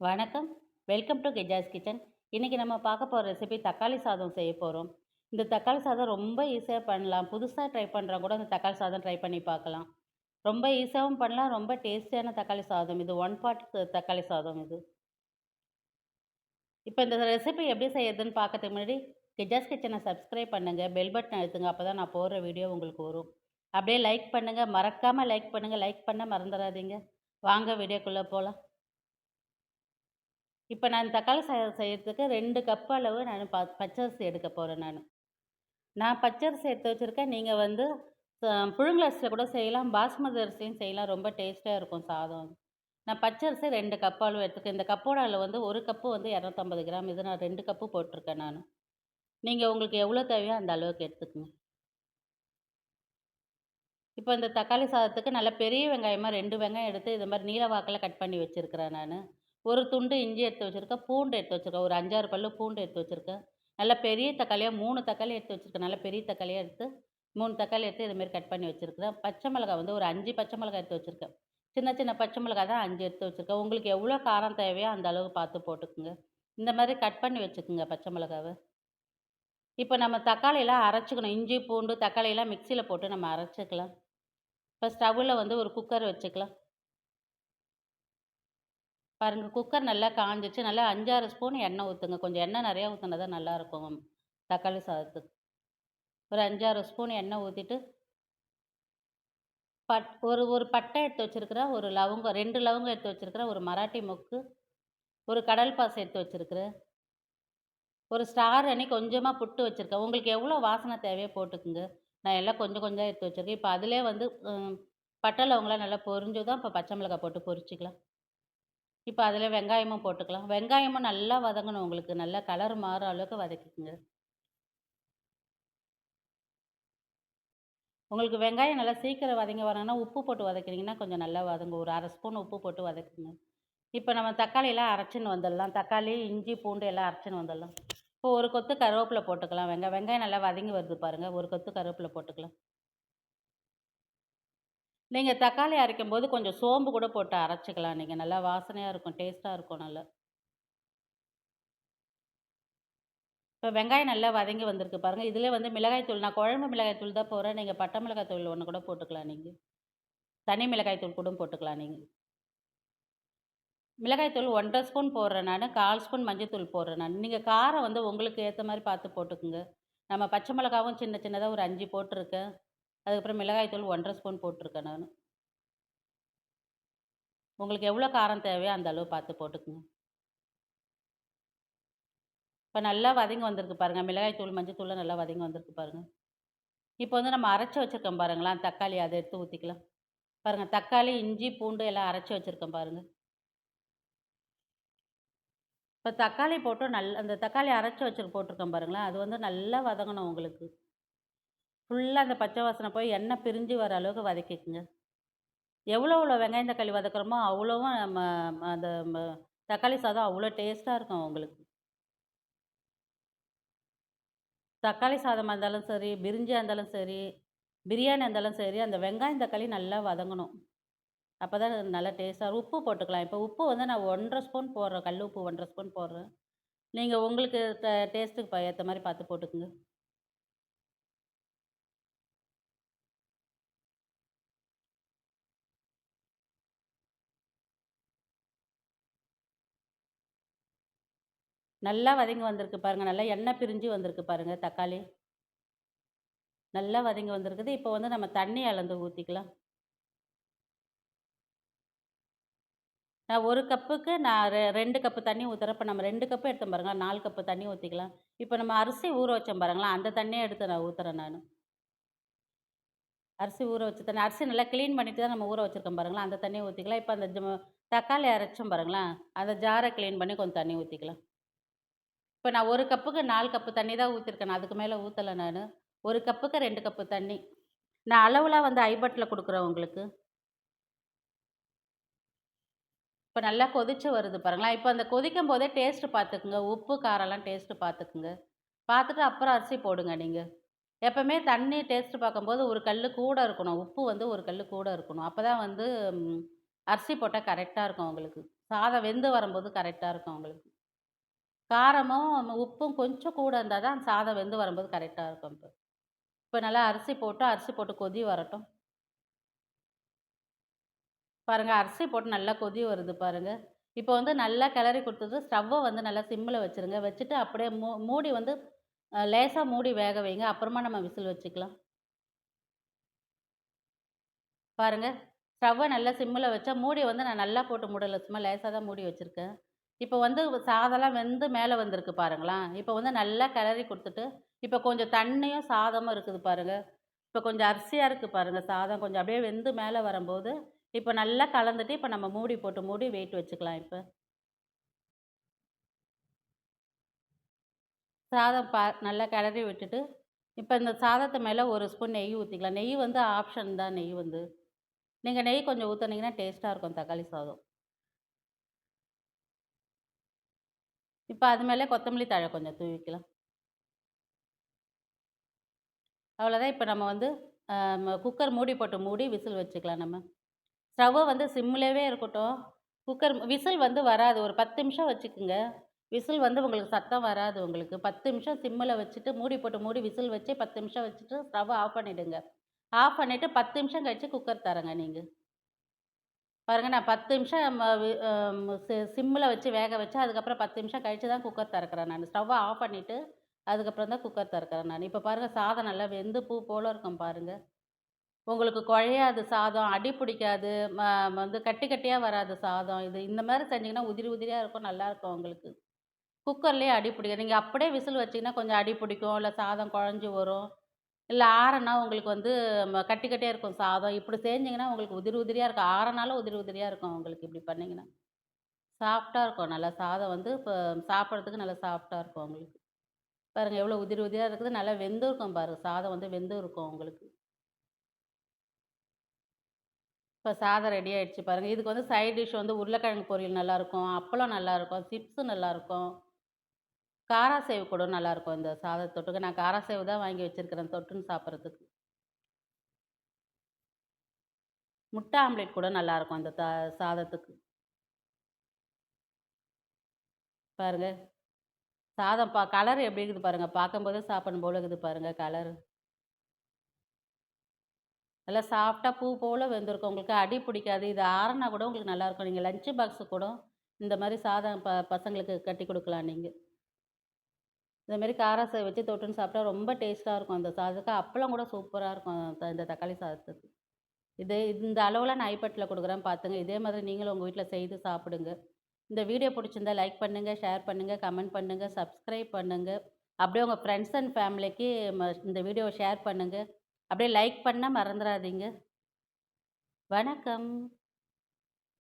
வணக்கம். Welcome to கெஜாஸ் kitchen இன்றைக்கி நம்ம பார்க்க போகிற ரெசிபி தக்காளி சாதம் செய்ய போகிறோம் இந்த தக்காளி சாதம் ரொம்ப ஈஸியாக பண்ணலாம். புதுசாக ட்ரை பண்ணுறா கூட இந்த தக்காளி சாதம் ட்ரை பண்ணி பார்க்கலாம். ரொம்ப ஈஸியாகவும் பண்ணலாம். ரொம்ப டேஸ்டியான தக்காளி சாதம் இது. ஒன் பார்ட் தக்காளி சாதம் இது. இப்போ இந்த ரெசிபி எப்படி செய்யறதுன்னு பார்க்கறதுக்கு முன்னாடி கெஜாஸ் கிச்சனை சப்ஸ்கிரைப் பண்ணுங்கள் பெல் பட்டன் அழுத்துங்க. அப்போ தான் நான் போடுற வீடியோ உங்களுக்கு வரும். அப்படியே லைக் பண்ணுங்கள் மறக்காமல் லைக் பண்ணுங்கள் லைக் பண்ண மறந்துடாதீங்க. வாங்க வீடியோக்குள்ளே போகலாம் இப்போ நான் தக்காளி சாதம் செய்கிறதுக்கு ரெண்டு கப் அளவு நான் ப பச்சரிசி எடுக்க போகிறேன் நான். நான் பச்சரிசி எடுத்து வச்சுருக்கேன். நீங்கள் வந்து புழுங்கலரிசியில் கூட செய்யலாம். பாஸ்மதி அரிசியும் செய்யலாம். ரொம்ப டேஸ்ட்டாக இருக்கும் சாதம். நான் பச்சரிசி ரெண்டு கப் அளவு எடுத்துக்கேன் இந்த கப்போட அளவு வந்து ஒரு கப்பு வந்து இரநூத்தம்பது கிராம். இது நான் ரெண்டு கப்பு போட்டிருக்கேன் நான். நீங்கள் உங்களுக்கு எவ்வளோ தேவையோ அந்த அளவுக்கு எடுத்துக்கங்க. இப்போ இந்த தக்காளி சாதத்துக்கு நல்ல பெரிய வெங்காயமாக ரெண்டு வெங்காயம் எடுத்து இது மாதிரி நீல வாக்கில் கட் பண்ணி வச்சுருக்கிறேன் நான். ஒரு துண்டு இஞ்சி எடுத்து வச்சுருக்கேன் பூண்டு எடுத்து வச்சுருக்கேன் ஒரு அஞ்சாறு பல்லு பூண்டு எடுத்து வச்சுருக்கேன். நல்ல பெரிய தக்காளியாக மூணு தக்காளி எடுத்து வச்சுருக்கேன். நல்லா பெரிய தக்காளியாக எடுத்து மூணு தக்காளி எடுத்து இதுமாரி கட் பண்ணி வச்சுருக்கேன் பச்சை மிளகா வந்து ஒரு அஞ்சு பச்சை மிளகா எடுத்து வச்சுருக்கேன். சின்ன சின்ன பச்சை மிளகா தான் அஞ்சு எடுத்து வச்சுருக்கேன். உங்களுக்கு எவ்வளோ காரம் தேவையோ அந்த அளவு பார்த்து போட்டுக்குங்க. இந்த மாதிரி கட் பண்ணி வச்சுக்கோங்க பச்சை மிளகாவை. இப்போ நம்ம தக்காளியெல்லாம் அரைச்சிக்கணும். இஞ்சி பூண்டு தக்காளியெல்லாம் மிக்சியில் போட்டு நம்ம அரைச்சிக்கலாம். இப்போ ஸ்டவ்வில் வந்து ஒரு குக்கர் வச்சுக்கலாம். பாருங்கள் குக்கர் நல்லா காஞ்சிச்சு. நல்லா அஞ்சாறு ஸ்பூன் எண்ணெய் ஊற்றுங்க கொஞ்சம் எண்ணெய் நிறையா ஊற்றினா தான் நல்லாயிருக்கும். தக்காளி சாதத்துக்கு. ஒரு அஞ்சாறு ஸ்பூன் எண்ணெய் ஊற்றிட்டு பட் ஒரு ஒரு பட்டை எடுத்து வச்சுருக்கிறேன் ஒரு லவங்கம் ரெண்டு லவங்கம் எடுத்து வச்சுருக்கிறேன் ஒரு மராட்டி மொக்கு ஒரு கடல் பாசை எடுத்து வச்சுருக்கிறேன் ஒரு ஸ்டார் அணி கொஞ்சமாக புட்டு வச்சுருக்கேன். உங்களுக்கு எவ்வளோ வாசனை தேவையோ போட்டுக்குங்க. நான் எல்லாம் கொஞ்சம் கொஞ்சம் எடுத்து வச்சுருக்கேன். இப்போ அதிலே வந்து பட்டை லவங்கெலாம் நல்லா பொரிஞ்சு இப்போ பச்சை மிளகாய் போட்டு பொரிச்சிக்கலாம். இப்போ அதில் வெங்காயமும் போட்டுக்கலாம். வெங்காயமும் நல்லா வதங்கணும் உங்களுக்கு. நல்லா கலர் மாறுற அளவுக்கு வதக்கிக்கோங்க. உங்களுக்கு வெங்காயம் நல்லா சீக்கிரம் வதங்கி வரணும்னா உப்பு போட்டு வதக்கினீங்கன்னா கொஞ்சம் நல்லா வதங்கும். ஒரு அரை ஸ்பூன் உப்பு போட்டு வதக்குங்க. இப்போ நம்ம தக்காளியெல்லாம் அரைச்சின்னு வந்துடலாம். தக்காளி இஞ்சி பூண்டு எல்லாம் அரைச்சின்னு வந்துடலாம். இப்போ ஒரு கொத்து கருவேப்பிலை போட்டுக்கலாம். வெங்காயம் வெங்காயம் நல்லா வதங்கி வருது பாருங்கள் ஒரு கொத்து கருவேப்பிலை போட்டுக்கலாம். நீங்கள் தக்காளி அரைக்கும் போது கொஞ்சம் சோம்பு கூட போட்டு அரைச்சிக்கலாம். நீங்கள் நல்லா வாசனையாக இருக்கும் டேஸ்ட்டாக இருக்கும் நல்லா. இப்போ வெங்காயம் நல்லா வதங்கி வந்திருக்கு பாருங்கள் இதில் வந்து மிளகாய்த்தூள் நான் குழம்பு மிளகாய்த்தூள் தான் போடுறேன். நீங்கள் பட்டை மிளகாய்த்தூள் ஒன்று கூட போட்டுக்கலாம் நீங்கள் தனி மிளகாய்த்தூள் கூட போட்டுக்கலாம் நீங்கள் மிளகாய்த்தூள் ஒன்றரை ஸ்பூன் போடுறேன் நான். கால் ஸ்பூன் மஞ்சத்தூள் போடுறேன் நான். நீங்கள் காரம் வந்து உங்களுக்கு ஏற்ற மாதிரி பார்த்து போட்டுக்குங்க. நம்ம பச்சை மிளகாவும் சின்ன சின்னதாக ஒரு அஞ்சு போட்டிருக்கேன். அதுக்கப்புறம் மிளகாய்த்தூள் ஒன்றரை ஸ்பூன் போட்டிருக்கேன் நான். உங்களுக்கு எவ்வளோ காரம் தேவையோ அந்த அளவு பார்த்து போட்டுக்குங்க. இப்போ நல்லா வதங்கி வந்திருக்கு பாருங்கள் மிளகாய்த்தூள் மஞ்சத்தூள் நல்லா வதங்கி வந்திருக்கு பாருங்கள் இப்போ வந்து நம்ம அரைச்சி வச்சுருக்கோம் பாருங்களேன் தக்காளி அதை எடுத்து ஊற்றிக்கலாம் பாருங்கள் தக்காளி இஞ்சி பூண்டு எல்லாம் அரைச்சி வச்சுருக்கோம் பாருங்கள் இப்போ தக்காளி போட்டு நல் அந்த தக்காளி அரைச்சி வச்சு போட்டிருக்கோம் பாருங்களேன் அது வந்து நல்லா வதங்கணும் உங்களுக்கு. ஃபுல்லாக அந்த பச்சை வாசனை போய் எண்ணெய் பிரிஞ்சு வர அளவுக்கு வதக்கிக்குங்க. எவ்வளோ எவ்வளோ வெங்காயம் தக்காளி வதக்குறோமோ அவ்வளோவும் நம்ம அந்த ம- தக்காளி சாதம் அவ்வளோ டேஸ்ட்டாக இருக்கும் உங்களுக்கு தக்காளி சாதமாக இருந்தாலும் சரி பிரிஞ்சியாக இருந்தாலும் சரி பிரியாணி இருந்தாலும் சரி அந்த வெங்காயம் தக்காளி நல்லா வதங்கணும். அப்போ தான் நல்லா டேஸ்ட்டாக உப்பு போட்டுக்கலாம். இப்போ உப்பு வந்து நான் ஒன்றரை ஸ்பூன் போடுறேன். கல் உப்பு ஒன்றரை ஸ்பூன் போடுறேன். நீங்கள் உங்களுக்கு டேஸ்ட்டுக்கு ஏற்ற மாதிரி பார்த்து போட்டுக்குங்க. நல்லா வதங்கி வந்திருக்கு பாருங்கள் நல்லா எண்ணெய் பிரிஞ்சு வந்திருக்கு பாருங்கள் தக்காளி. நல்லா வதங்கி வந்திருக்குது. இப்போ வந்து நம்ம தண்ணி அளந்து ஊற்றிக்கலாம் நான் ஒரு கப்புக்கு நான் ரெ ரெண்டு கப்பு தண்ணி ஊற்றுறேன் இப்போ நம்ம ரெண்டு கப்பு எடுத்தோம் பாருங்கள் நாலு கப்பு தண்ணி ஊற்றிக்கலாம் இப்போ நம்ம அரிசி ஊற வச்சோம் பாருங்களா அந்த தண்ணியை எடுத்து நான் ஊற்றுறேன் நான். அரிசி ஊற வச்ச தண்ணி அரிசி நல்லா க்ளீன் பண்ணிட்டு தான் நம்ம ஊற வச்சுருக்கோம் பாருங்களா அந்த தண்ணியை ஊற்றிக்கலாம் இப்போ அந்த தக்காளி அரைச்சோம் பாருங்களா அந்த ஜாரை க்ளீன் பண்ணி கொஞ்சம் தண்ணி ஊற்றிக்கலாம் இப்போ நான் ஒரு கப்புக்கு நாலு கப்பு தண்ணி தான் ஊற்றிருக்கேன் அதுக்கு மேலே ஊற்றலை நான். ஒரு கப்புக்கு ரெண்டு கப்பு தண்ணி. நான் அளவுலாம் வந்து ஐபட்டில் கொடுக்குறேன் உங்களுக்கு. இப்போ நல்லா கொதிச்சு வருது பாருங்களா இப்போ அந்த கொதிக்கும் போதே டேஸ்ட்டு பார்த்துக்குங்க உப்பு காரம்லாம் டேஸ்ட்டு பார்த்துக்குங்க பார்த்துட்டு அப்புறம் அரிசி போடுங்க நீங்கள் எப்போவுமே தண்ணி டேஸ்ட்டு பார்க்கும்போது ஒரு கல் கூட இருக்கணும். உப்பு வந்து ஒரு கல் கூட இருக்கணும். அப்போ தான் வந்து அரிசி போட்டால் கரெக்டாக இருக்கும் உங்களுக்கு. சாதம் வெந்து வரும்போது கரெக்டாக இருக்கும் உங்களுக்கு. காரமும் உப்பும் கொஞ்சம் கூட இருந்தால் தான் சாதம் வெந்து வரும்போது கரெக்டாக இருக்கும். இப்போ இப்போ நல்லா அரிசி போட்டு அரிசி போட்டு கொதி வரட்டும். பாருங்கள் அரிசி போட்டு நல்லா கொதி வருது பாருங்கள் இப்போ வந்து நல்லா கிளறி கொடுத்தது ஸ்டவ்வை வந்து நல்லா சிம்மில் வச்சுருங்க. வச்சுட்டு அப்படியே மூ மூடி வந்து லேசாக மூடி வேக வைங்க. அப்புறமா நம்ம விசில் வச்சுக்கலாம். பாருங்கள் ஸ்டவ்வை நல்லா சிம்மில் வச்சா மூடி வந்து நான் நல்லா போட்டு மூடலை சும்மா லேசாக தான் மூடி வச்சுருக்கேன். இப்போ வந்து சாதம்லாம் வெந்து மேலே வந்திருக்கு பாருங்களேன். இப்போ வந்து நல்லா கிளறி கொடுத்துட்டு இப்போ கொஞ்சம் தண்ணியும் சாதமும் இருக்குது பாருங்கள் இப்போ கொஞ்சம் அரிசியாக இருக்குது பாருங்கள் சாதம். கொஞ்சம் அப்படியே வெந்து மேலே வரும்போது இப்போ நல்லா கலந்துட்டு இப்போ நம்ம மூடி போட்டு மூடி வெயிட் வச்சுக்கலாம் இப்போ. சாதம் பா நல்லா கிளறி விட்டுட்டு இப்போ இந்த சாதத்து மேலே ஒரு ஸ்பூன் நெய் ஊற்றிக்கலாம் நெய் வந்து ஆப்ஷன் தான் நெய் வந்து. நீங்கள் நெய் கொஞ்சம் ஊற்றுனீங்கன்னா டேஸ்ட்டாக இருக்கும் தக்காளி சாதம். இப்போ அது மேலே கொத்தமல்லி தழை கொஞ்சம் தூவிக்கலாம். அவ்வளோதான். இப்போ நம்ம வந்து குக்கர் மூடி போட்டு மூடி விசில் வச்சுக்கலாம் நம்ம. ஸ்டவ்வை வந்து சிம்லேயே இருக்கட்டும். குக்கர் விசில் வந்து வராது. ஒரு பத்து நிமிஷம் வச்சுக்குங்க. விசில் வந்து உங்களுக்கு சத்தம் வராது உங்களுக்கு. பத்து நிமிஷம் சிம்மில் வச்சுட்டு மூடி போட்டு மூடி விசில் வச்சு பத்து நிமிஷம் வச்சுட்டு ஸ்டவ் ஆஃப் பண்ணிவிடுங்க ஆஃப் பண்ணிவிட்டு பத்து நிமிஷம் கழித்து குக்கர் தரேங்க நீங்கள் பாருங்கள் நான் பத்து நிமிஷம் சிம்மில் வச்சு வேக வச்சு அதுக்கப்புறம் பத்து நிமிஷம் கழித்து தான் குக்கர் திறக்கிறேன் நான். ஸ்டவ்வை ஆஃப் பண்ணிவிட்டு அதுக்கப்புறம் தான் குக்கர் திறக்கிறேன் நான். இப்போ பாருங்கள் சாதம் நல்லா வெந்து பூ போல் இருக்கும் பாருங்கள் உங்களுக்கு குழையாது சாதம் அடி பிடிக்காது வந்து கட்டி கட்டியாக வராது சாதம். இது இந்த மாதிரி செஞ்சிங்கன்னா உதிரி உதிரியாக இருக்கும் நல்லாயிருக்கும் உங்களுக்கு. குக்கர்லேயே அடி பிடிக்காது. நீங்கள் அப்படியே விசில் வச்சிங்கன்னா கொஞ்சம் அடி பிடிக்கும் இல்லை சாதம் குழஞ்சி வரும். இல்லை ஆறனா உங்களுக்கு வந்து கட்டி கட்டியாக இருக்கும் சாதம். இப்படி செஞ்சிங்கன்னா உங்களுக்கு உதிரி உதிரியாக இருக்கும். ஆறனாலும் உதிரி உதிரியாக இருக்கும் உங்களுக்கு இப்படி பண்ணிங்கன்னா. சாஃப்டாக இருக்கும். நல்லா சாதம் வந்து இப்போ சாப்பிட்றதுக்கு நல்லா சாஃப்டாக இருக்கும் உங்களுக்கு. பாருங்கள் எவ்வளோ உதிரி உதிரியாக இருக்குது. நல்லா வெந்தும் இருக்கும் பாருங்கள் சாதம் வந்து வெந்தும் இருக்கும் உங்களுக்கு. இப்போ சாதம் ரெடி ஆகிடுச்சு பாருங்கள் இதுக்கு வந்து சைட் டிஷ் வந்து உருளைக்கிழங்கு பொரியல் நல்லாயிருக்கும் அப்பளம் நல்லாயிருக்கும் சிப்ஸு நல்லாயிருக்கும் காராசேவு கூட நல்லாயிருக்கும் இந்த சாத தொட்டுக்கு. நான் காராசேவு தான் வாங்கி வச்சுருக்கிறேன் தொட்டுன்னு சாப்பிட்றதுக்கு. முட்டை ஆம்லேட் கூட நல்லாயிருக்கும் அந்த த சாதத்துக்கு. பாருங்க. சாதம் பா கலர் எப்படி இருக்குது பாருங்கள் பார்க்கும்போதே சாப்பிடும் போல இருக்குது பாருங்கள் கலர். நல்லா சாப்பிட்டா பூ போல் வெந்திருக்கும். உங்களுக்கு அடி பிடிக்காது. இது ஆறுனா கூட உங்களுக்கு நல்லாயிருக்கும் நீங்கள் லஞ்சு பாக்ஸு கூட இந்த மாதிரி சாதம் ப பசங்களுக்கு கட்டி கொடுக்கலாம் நீங்கள் இந்தமாரி காராசை வச்சு தொட்டுன்னு சாப்பிட்டா ரொம்ப டேஸ்ட்டாக இருக்கும். அந்த சாதத்துக்கு அப்பளம் கூட சூப்பராக இருக்கும். இந்த தக்காளி சாதத்துக்கு. இது இந்த அளவில் நான் ஐப்பட்டில் கொடுக்குறேன். பார்த்துங்க இதே மாதிரி நீங்களும் உங்கள் வீட்டில் செய்து சாப்பிடுங்க. இந்த வீடியோ பிடிச்சிருந்தா லைக் பண்ணுங்கள் ஷேர் பண்ணுங்கள் கமெண்ட் பண்ணுங்கள் சப்ஸ்கிரைப் பண்ணுங்கள் அப்படியே உங்கள் ஃப்ரெண்ட்ஸ் அண்ட் ஃபேமிலிக்கு இந்த வீடியோவை ஷேர் பண்ணுங்கள் அப்படியே லைக் பண்ண மறந்துடாதீங்க வணக்கம்.